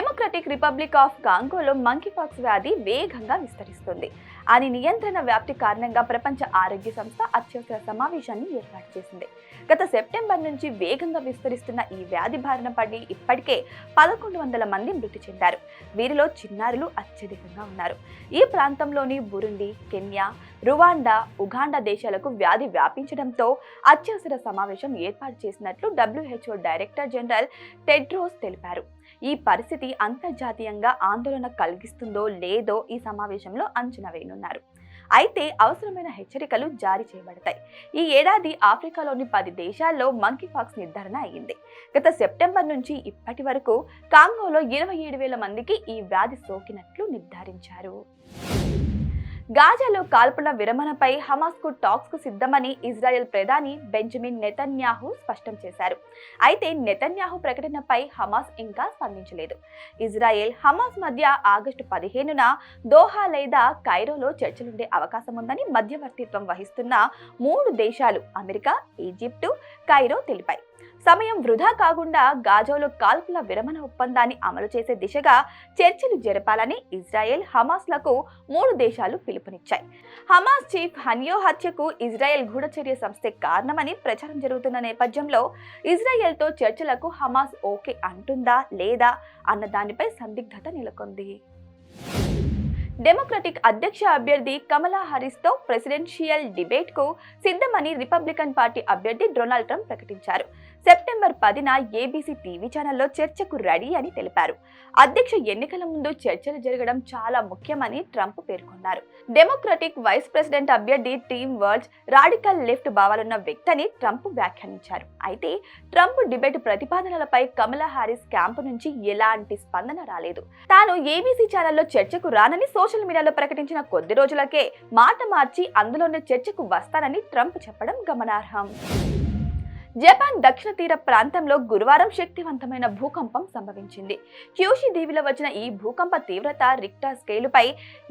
Democratic republic of కాంగోలో monkeypox వ్యాధి వేగంగా విస్తరిస్తుంది. అది నియంత్రణ వ్యాప్తి కారణంగా ప్రపంచ ఆరోగ్య సంస్థ అత్యవసర సమావేశాన్ని ఏర్పాటు చేసింది. గత సెప్టెంబర్ నుంచి వేగంగా విస్తరిస్తున్న ఈ వ్యాధి బారిన పడి ఇప్పటికే పదకొండు వందల మంది మృతి చెందారు. వీరిలో చిన్నారులు అత్యధికంగా ఉన్నారు. ఈ ప్రాంతంలోని బురుండి కెన్యా రువాండా ఉగాండా దేశాలకు వ్యాధి వ్యాపించడంతో అత్యవసర సమావేశం ఏర్పాటు చేసినట్లు డబ్ల్యూహెచ్ఓ డైరెక్టర్ జనరల్ టెడ్రోస్ తెలిపారు. ఈ పరిస్థితి అంతర్జాతీయంగా ఆందోళన కలిగిస్తుందో లేదో ఈ సమావేశంలో అంచనా వేయనున్నారు. అయితే అవసరమైన హెచ్చరికలు జారీ చేయబడతాయి. ఈ ఏడాది ఆఫ్రికాలోని పది దేశాల్లో మంకీపాక్స్ నిర్ధారణ అయ్యింది. గత సెప్టెంబర్ నుంచి ఇప్పటి వరకు కాంగోలో ఇరవై ఏడు వేల మందికి ఈ వ్యాధి సోకినట్లు నిర్ధారించారు. గాజాలో కాల్పుల విరమణపై హమాస్కు టాక్స్కు సిద్ధమని ఇజ్రాయెల్ ప్రధాని బెంజమిన్ నెతన్యాహు స్పష్టం చేశారు. అయితే నెతన్యాహు ప్రకటనపై హమాస్ ఇంకా స్పందించలేదు. ఇజ్రాయెల్ హమాస్ మధ్య ఆగస్టు పదిహేనున దోహా లేదా కైరోలో చర్చలుండే అవకాశం ఉందని మధ్యవర్తిత్వం వహిస్తున్న మూడు దేశాలు అమెరికా ఈజిప్టు కైరో తెలిపాయి. సమయం వృధా కాకుండా గాజాలో కాల్పుల విరమణ ఒప్పందాన్ని అమలు చేసే దిశగా చర్చలు జరపాలని ఇజ్రాయెల్ హమాస్లకు మూడు దేశాలు పిలుపునిచ్చాయి. హమాస్ చీఫ్ హన్యో హత్యకు ఇజ్రాయెల్ గూఢచర్య సంస్థే కారణమని ప్రచారం జరుగుతున్న నేపథ్యంలో ఇజ్రాయెల్తో చర్చలకు హమాస్ ఓకే అంటుందా లేదా అన్న దానిపై సందిగ్ధత నెలకొంది. డెమోక్రటిక్ అధ్యక్ష అభ్యర్థి కమలా హారిస్తో ప్రెసిడెన్షియల్ డిబేట్కు సిద్ధమని రిపబ్లికన్ పార్టీ అభ్యర్థి డొనాల్డ్ ట్రంప్ ప్రకటించారు. సెప్టెంబర్ పదిన ఏబీసీ టీవీ ఛానల్లో చర్చకు రెడీ అని తెలిపారు. అధ్యక్ష ఎన్నికల ముందు చర్చలు జరగడం చాలా ముఖ్యమని ట్రంప్ పేర్కొన్నారు. డెమోక్రటిక్ వైస్ ప్రెసిడెంట్ అభ్యర్థి టీమ్ వర్డ్స్ రాడికల్ లెఫ్ట్ భావాలున్న వ్యక్తని ట్రంప్ వ్యాఖ్యానించారు. అయితే ట్రంప్ డిబేట్ ప్రతిపాదనలపై కమలా హారిస్ క్యాంపు నుంచి ఎలాంటి స్పందన రాలేదు. తాను ఏబీసీ ఛానల్లో చర్చకు రానని సోషల్ మీడియాలో ప్రకటించిన కొద్ది రోజులకే మాట మార్చి అందులోనే చర్చకు వస్తానని ట్రంప్ చెప్పడం గమనార్హం. జపాన్ దక్షిణ తీర ప్రాంతంలో గురువారం శక్తివంతమైన భూకంపం సంభవించింది. క్యూషి దీవిలో వచ్చిన ఈ భూకంప తీవ్రత రిక్టా స్కేలుపై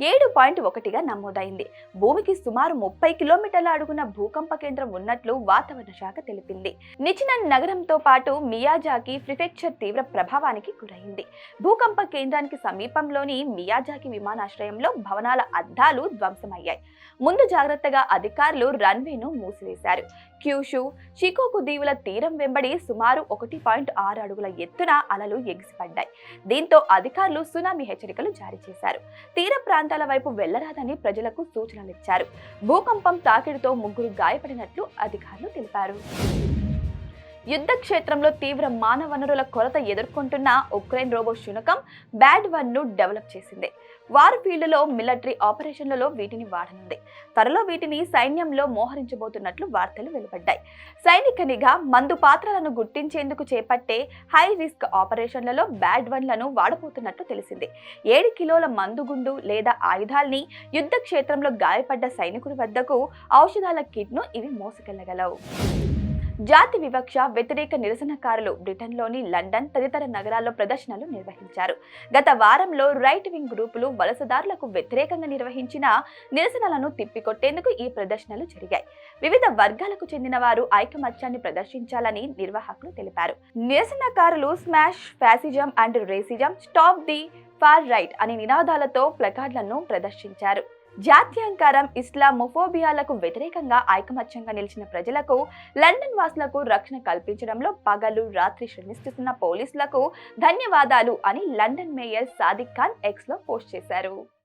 ఏడు పాయింట్ ఒకటిగా నమోదైంది. భూమికి సుమారు ముప్పై కిలోమీటర్ల అడుగున భూకంప కేంద్రం ఉన్నట్లు వాతావరణ శాఖ తెలిపింది. నిచినన్ నగరంతో పాటు మియాజాకి ప్రిఫెక్చర్ తీవ్ర ప్రభావానికి గురైంది. భూకంప కేంద్రానికి సమీపంలోని మియాజాకి విమానాశ్రయంలో భవనాల అద్దాలు ధ్వంసమయ్యాయి. ముందు జాగ్రత్తగా అధికారులు రన్వేను మూసివేశారు. క్యూషు షికోకు దీవుల తీరం వెంబడి సుమారు ఒకటి పాయింట్ ఆరు అడుగుల ఎత్తున అలలు ఎగిసిపడ్డాయి. దీంతో అధికారులు సునామీ హెచ్చరికలు జారీ చేశారు. తీర ప్రాంతాల వైపు వెళ్ళరాదని ప్రజలకు సూచనలు ఇచ్చారు. భూకంపం తాకిడితో ముగ్గురు గాయపడినట్లు అధికారులు తెలిపారు. యుద్ధ క్షేత్రంలో తీవ్ర మానవ వనరుల కొరత ఎదుర్కొంటున్న ఉక్రెయిన్ రోబో శునకం బ్యాడ్ వన్ను డెవలప్ చేసింది. వార్ ఫీల్డ్లో మిలిటరీ ఆపరేషన్లలో వీటిని వాడనుంది. త్వరలో వీటిని సైన్యంలో మోహరించబోతున్నట్లు వార్తలు వెలువడ్డాయి. సైనిక నిఘా మందు పాత్రలను గుర్తించేందుకు చేపట్టే హై రిస్క్ ఆపరేషన్లలో బ్యాడ్ వన్లను వాడబోతున్నట్లు తెలిసింది. ఏడు కిలోల మందుగుండు లేదా ఆయుధాల్ని యుద్ధ క్షేత్రంలో గాయపడ్డ సైనికుడి వద్దకు ఔషధాల కిట్ను ఇవి మోసుకెళ్ళగలవు. జాతి వివక్ష వ్యతిరేక నిరసనకారులు బ్రిటన్లోని లండన్ తదితర నగరాల్లో ప్రదర్శనలు నిర్వహించారు. గత వారంలో రైట్ వింగ్ గ్రూపులు వలసదారులకు వ్యతిరేకంగా నిర్వహించిన నిరసనలను తిప్పికొట్టేందుకు ఈ ప్రదర్శనలు జరిగాయి. వివిధ వర్గాలకు చెందిన వారు ఐకమత్యాన్ని ప్రదర్శించాలని నిర్వాహకులు తెలిపారు. నిరసనకారులు smash fascism and racism stop the far right అనే నినాదాలతో ప్లకార్డులను ప్రదర్శించారు. జాత్యంకారం ఇస్లామోఫోబియాలకు వ్యతిరేకంగా ఐకమత్యంగా నిలిచిన ప్రజలకు లండన్ వాసులకు రక్షణ కల్పించడంలో పగలు రాత్రి శ్రమిస్తున్న పోలీసులకు ధన్యవాదాలు అని లండన్ మేయర్ సాదిక్ ఖాన్ ఎక్స్లో పోస్ట్ చేశారు.